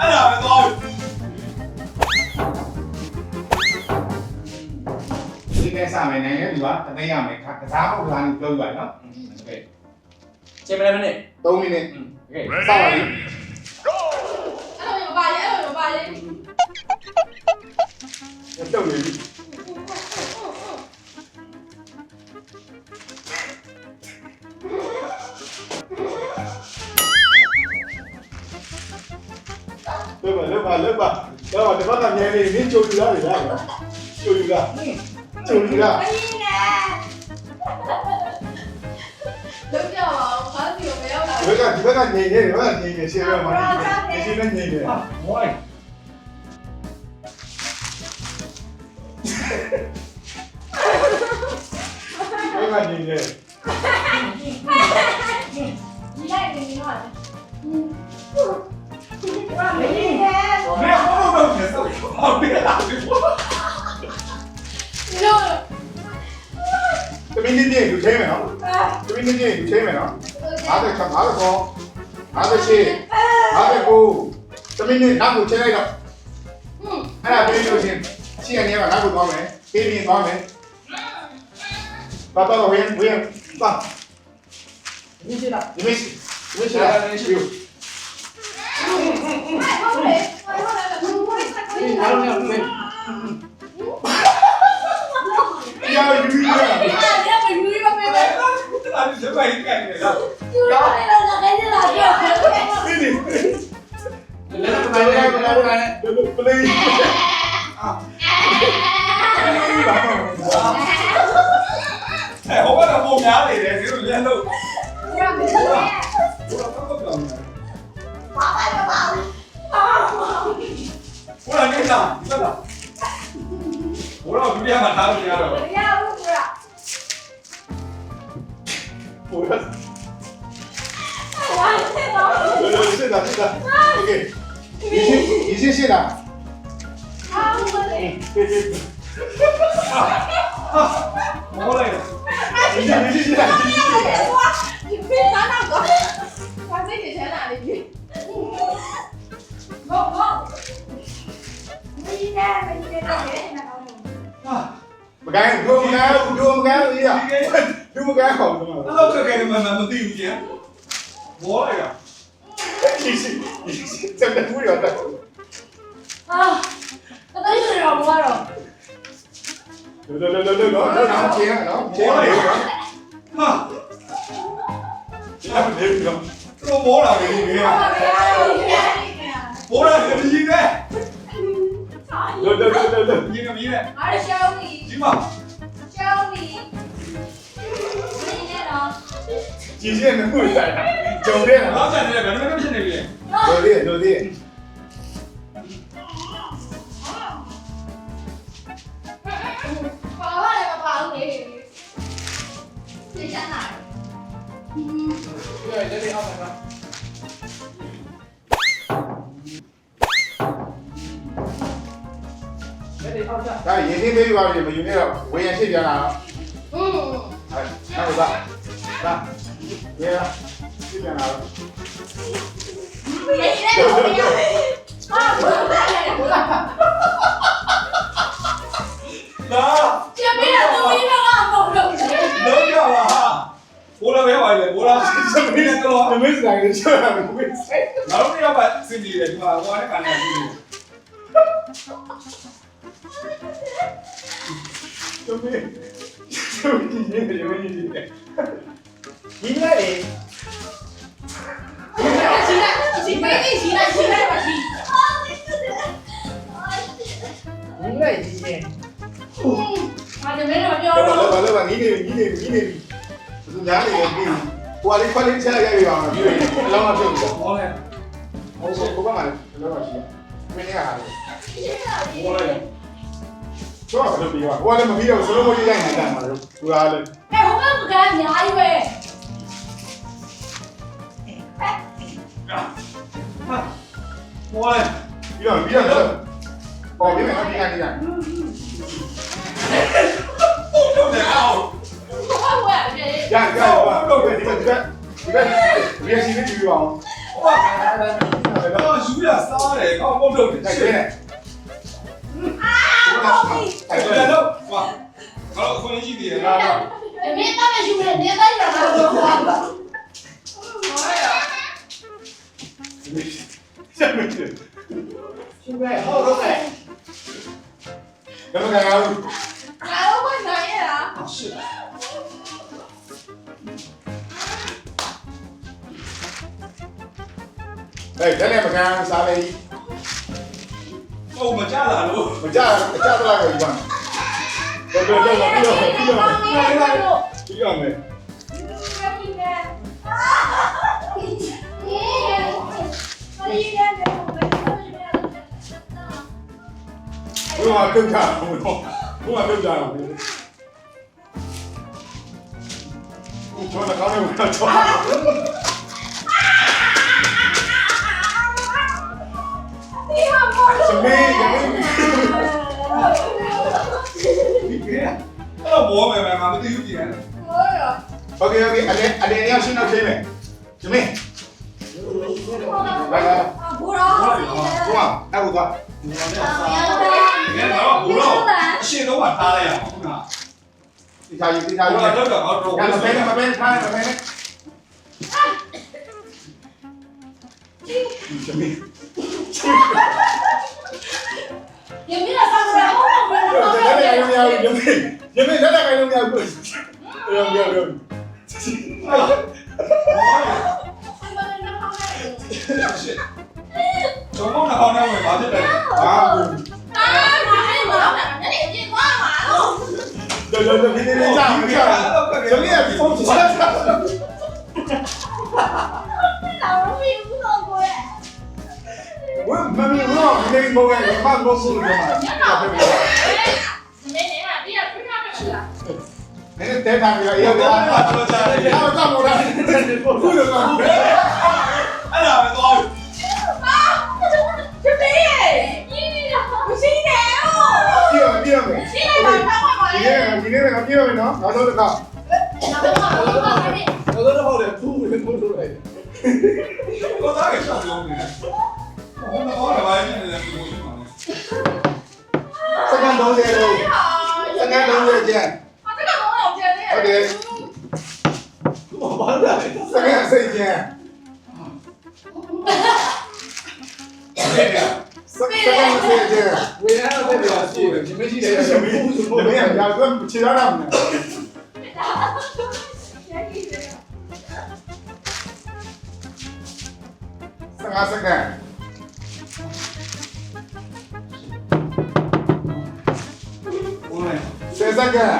အဲ့ဒါပဲသွားပြီ ဒီနေ့စမယ်နိုင်တယ်ဒီကတသိရမယ်ခါကစားဖို့ကစားနေပြောပြပါနော်โอเค ချိန်မလဲမနဲ့ 3မိနစ် โอเค စပါလိ 갔다 오면 Leva, leva, leva. Leva, leva na minha nem nem chorar, leva. Chorar. Chorar. 내가 누가 간 얘기해? 내가 간 얘기해? 제가 말해. 제가 간 얘기해. 아, 뭐야? 그래가지고 이제 내 허벅은 됐어. 아, 왜 나한테 뭐? 좀 있는지 유재면, 좀 있는지 유재면. 아들 참 알아서 아저씨 아들고 좀 있는 나무 제가 이거 하나 둘셋 ပြီ လို့ တမင်းနေနေလူချင်းမယ်နော်တမင်းနေနေလူချင်းမယ်နော်အားတဲ့အားတဲ့ကောအားတဲ့ရှိအားတဲ့ကိုတမင်းနေနောက်ကိုချင်းလိုက်တော့ ဟွန်း အဲ့ဒါပြီးလို့ချင်းရှိရနေမှာနောက်ကိုသွားမယ်ပြီးပြီးသွားမယ်ပါပါဝင်ဝင်ပါ ဒီရှိလား ဒီမရှိဒီမရှိလားဒီရှိ ဟုတ်လေဟုတ်လေဘူးဝိုင်းစကွေး ဒီ လာ အားလုံးကမင်း ရာယူရ အဲ့ဒါလည်းမယူရမယ်ပဲ တာဒီစပိုင်ကန်နေလား ယူရမယ်လားခိုင်းလာပြော ဒီဒီ လည်းတော့ 얘기한다고. 야, 뭐야? 뭐야, 깜깜도 안 나. 봐봐, 봐봐. 뭐라 안 된다. 이상다. 뭐라고 유리야만 다음 얘기하라고. 야, 뭐야? 뭐야? 와, 이제 너무. 세다 오케이. 이세 이세시나. 아, 뭐라 你去，你去，你去，你去，你拿那个，把自己钱拿进去。Go go。đi ra đi ra đằng ghế này nào một cái đưa một cái đưa một cái đi à đưa một cái khẩu nó lâu cái này mà mà mà tìm gì á bố này à gì gì gì xem đây vui rồi ta à nó tới rồi rồi တော်ရတော့ဘောတော့လောလောလောလောလောနော်ချင်းနော်ချင်းနေနော်ဟာချင်းနေနော်တော့မောလာပြီလေဘာမရဘူးမောလာတယ်ကြီးတယ်လောလောလောလောကြီးကမြည်တယ်အားရှောင်းနေဒီမှာရှောင်းနေမင်းနဲ့တော့ကြီးချင်းနေမှုဆိုင်ကြုံတယ်တော့နော်ဆက်နေတယ်ဘယ်လိုဖြစ်နေပြီဒိုဒီဒိုဒီ င်းနှီးပေးပါပြီမယူနေတော့ဝေရဖြစ်ပြန်လာတော့อืมအဲနောက်ပါဒါရေဖြစ်ပြန်လာတော့မင်းနဲ့တော့မရအာဘာလဲဘာလဲလာကျမင်းတို့မင်းတို့ကအမောလို့တော့ရပါဟာဘောလာပဲပါလေဘောလာစမင်းကတော့မင်းစတိုင်းချောရမယ်မင်းဆိုင်နောက်တစ်ယောက်ပါစင်ဒီတယ်ဒီမှာဟိုနဲ့ကန် နေပြီတမင်းကျုပ်ကြီးနေတယ်မင်းကြီးနေဒီလိုက်လေရှိလိုက်ရှိမင်းရှိလိုက်ရှိလိုက်ပါရှိဒီလိုက်ကြီးနေအာမင်းတို့ပြောလောတော့လောလောလောညီနေညီနေညီနေသူညာနေပြီဟိုလေးဖလေးချက်လိုက်ရပြီပါမယ်ပြီးရင်အလောင်းမပြုတ်ဘူးဘောလဲဟိုဘကမှလည်းအလောင်းမရှိဘူးမင်းကဟာလေ ဘောလဲ တော့ဘယ်လိုပြီးပါဟိုလည်းမပြီးတော့စလုံးမကြီးလိုက်နေတာမှာလို့ဟိုအားလေအဲဟိုကကအများကြီးပဲဘောလဲပြီးတော့ပြီးတော့ပေါ်ပြီးမယ်နော်ဒီကနေ့ကဟုတ်တယ်အော်ဟုတ်ကဲ့ပြေရရတော့ဒီကဒီကဒီကဒီကစီနေကြည့်အောင်ဟိုကတော့ယူရစားတယ်ကောင်းမလို့တယ်တိုက်ရှနေင်းတယ် အဲ့ဒါတော့ဟာဘာလို့ခွင့်ရှိသေးလဲလာတော့အမေတော့ယူနေနေတိုင်းရတာတော့ဟုတ်ပါဘူးဆက်မကြည့်ရှင်ပဲဟောတော့ကဲဒါမှမဟုတ်အားလုံးကနိုင်ရလားရှင်းဟဲ့ဒါနဲ့မကန်စားလေ Ô, mà cha là luôn mà cha cha tôi là người bạn còn bây giờ là bây giờ bây giờ này này bây giờ này. Đúng là cưng cả không đúng Đúng là cưng cả không Cho nó có đâu mà cho ကောင်းတယ်ဘုရားချော သမီးသမီး ဒီကဲအဲ့တော့ဘောမယ်မယ်မသိဘူးကြည့်ရတယ် โอเคโอเคအလဲအလဲရောက်ရှင်းတော့ရှင်းမယ်သမီးလာလာဘုရားအဲ့ဘုရား ဒီကတော့ဘောတော့အရှင်းတော့ထားလိုက်ရအောင်ဟုတ်လား ဒီသားကြီးဒီသား ဘော ကြီး တော့တော့တော့ ရမပဲမပဲထားမပဲသမီး 有 연민아 사그라 엄마 그래 나 연민아 연민아 연민 연민 나나가 연민아 연민 연민 연민 저번에 화내고 맞을래? 아, 너, 너, 너, 민민이 자, 정이야, 손 주자. မိုကဲကဘာလို့ဆိုလို့ပြောတာလဲ။ဟုတ်တယ်။မင်းနဲ့ဟာဒီကပြထားတယ်လား။မင်းတဲတာပြီးတော့အေးကွာ။ဟာတော့ကောင်းလား။ဘူးတော့ကောင်း။အဲ့ဒါပဲသွားပြီ။ဟာကျွန်တော်တပည့်ရဲ့။ညီနေလား။မရှိနေဘူး။ပြောပြောမယ်။ရှိနေမှာတော့ပါလေ။ဒီနေ့ကပြောမယ်နော်။နောက်ဆုံးတစ်ခါ။နောက်ဆုံးပါ။နောက်ဆုံးတော့ဟုတ်တယ်။ဘူးလည်းပို့လို့ရတယ်။ကိုသားကရှောက်လို့နေတယ်။ 这个东西，这个东西姐，啊，这个东西姐，我的，我的，这个谁姐？哈哈，这个东西姐，我也要代表去，你们去，你们去，你们去，这不其他的吗？Sengah-sengah. စေစကန်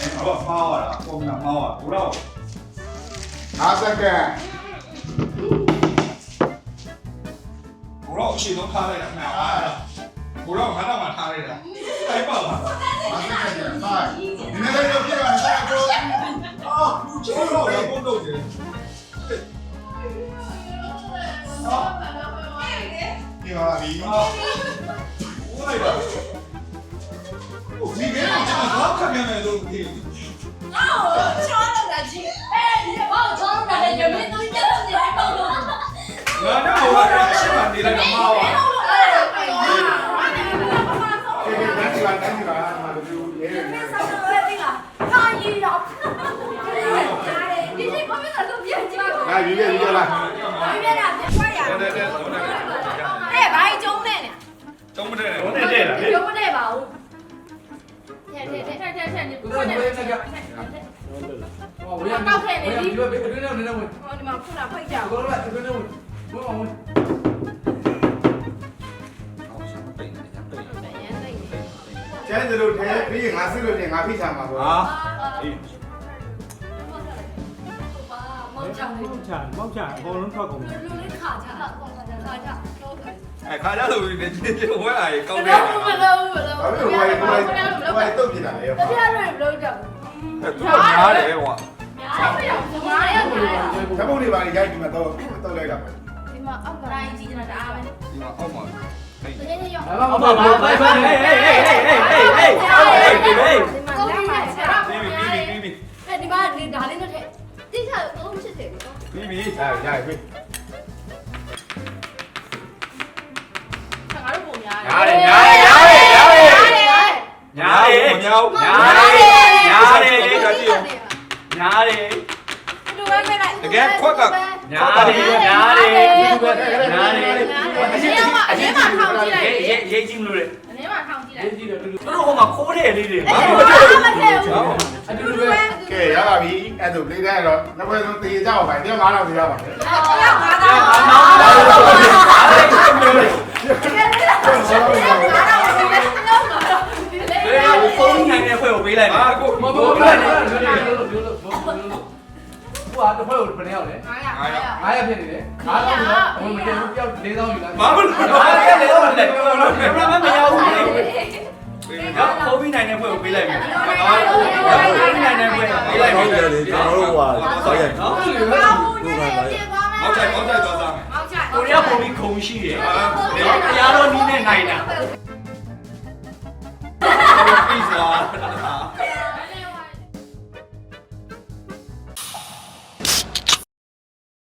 အဲ့တော့မှားရတာပုံမှန်မှားရဘိုးတော့ဟာစကန်ဘိုးတော့အရှိဆုံးထားလိုက်တာမှန်ပါလားဘိုးတော့ငါတော့မှထားလိုက်တာအဲ့ပါလားဟာစကန် တော့ဟိုကအရှိမှနေလိုက်တော့မှားပါ ဒီကနေ့ဒီကနေ့ဒီကမှာလူရဲရဲ ငါယူခဲ့ယူခဲ့လား တဲ့တဲ့ဟိုတဲ့ 哎，把一中呢？ ကျုံးမတဲ့ ဟုတ်တယ်တဲ့လား 中不对吧？天天天天天天，你不看那个？ ဟောဝေရမ်းဝေရမ်းဒီဘက်အတွင်းထဲနေနေဝင် 哦，你们看哪会叫？ ကိုတော့အတွင်းထဲဝင် ဝင်ပါဝင်ကျန်တယ်လို့ထဲပြီးငါစစ်လို့နေငါဖိချာမှာပေါ့ဟာအေးမောင်ချာမောင်ချာမောင်ချာအကုန်လုံးထွက်ကုန်ပြီလူလေးခါချာခါချာတော့အခါကြလို့ဒီဒီဝဲအားကြီးကောင်းတယ်ဘာလို့မလုပ်ဘာလို့ဘာလို့ဘာလို့ဘာလို့တုတ်ပြတာလဲဘာလို့လဲမလုပ်ကြဘူးသူကနားတယ်ကွာညားတယ်ကွာညားရတယ်ဓာတ်ပုံတွေပါရိုက်ပြီးမှတော့တော့လိုက်တာပဲ mà ông ở đây chị là đã bên nhưng mà ông ở đây tự nhiên thấy không ông ở đây đây đây đây đây đây đây đây đây đây đây Cô đi nhà trẻ Bibi Bibi Bibi đi ba đi đá lên cho thế Đi thở cô không chưa thể của cô Bibi Dài dài Bibi Thằng áo đồ bổ nhà Nhà đi nhà đi nhà đi Nhà đi Nhà đi Nhà đi Nhà đi Nhà đi တကယ်ခွက်ကညာတယ်ညာတယ်ညာတယ်အရင်ကအရင်ကထောင်ကြည့်လိုက်ရေးရေးကြည့်မလို့လေအရင်ကထောင်ကြည့်လိုက်ရေးကြည့်တယ်သူတို့ဟိုမှာခိုးတယ်လေးတွေဘာလို့မထည့်ဘူးအတူတူပဲကဲရပါပြီအဲ့ဒါ play တိုင်းတော့နောက်ပဲဆုံးတေးကြအောင်ပါတယောက်9000တေးရပါတယ်တယောက်9000 ဟုတ်တယ်လေကျွန်တော်တို့ဟိုဟာတော့ရိုက်နော်မောက်ချိုက်မောက်ချိုက်သွားစားမယ်ကိုရီးယားပုံပြီးခုံရှိတယ်တရားတော်နီးနဲ့နိုင်တာပြီးသွား